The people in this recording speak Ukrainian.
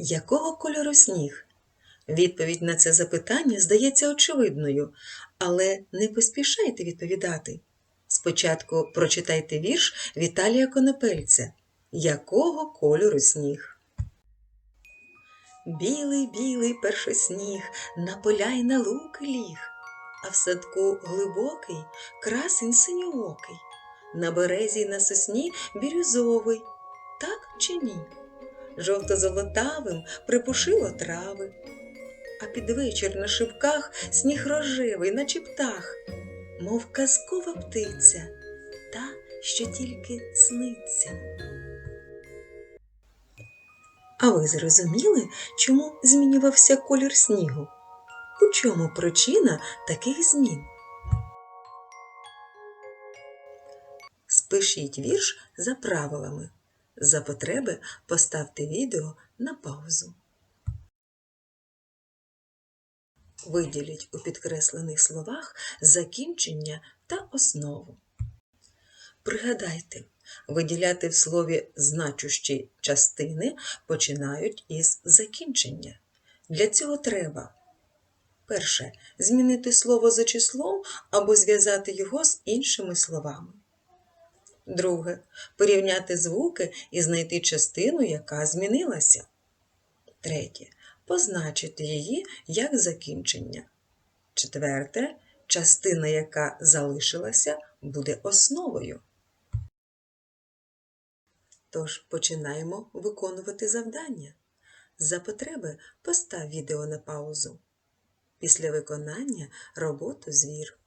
Якого кольору сніг? Відповідь на це запитання здається очевидною, але не поспішайте відповідати. Спочатку прочитайте вірш Віталія Конопельця Якого кольору сніг? Білий, білий першосніг на поля й на луки ліг, а в садку глибокий красень синьоокий, на березі й на сосні бірюзовий, так чи ні? Жовто-золотавим припушило трави, а під вечір на шибках сніг рожевий, наче птах, мов казкова птиця, та, що тільки сниться. А ви зрозуміли, чому змінювався колір снігу? У чому причина таких змін? Спишіть вірш за правилами. За потреби поставте відео на паузу. Виділіть у підкреслених словах закінчення та основу. Пригадайте, виділяти в слові значущі частини починають із закінчення. Для цього треба перше змінити слово за числом або зв'язати його з іншими словами. Друге порівняти звуки і знайти частину, яка змінилася. Третє позначити її як закінчення. Четверте частина, яка залишилася, буде основою. Тож починаємо виконувати завдання. За потреби постав відео на паузу. Після виконання роботу звір.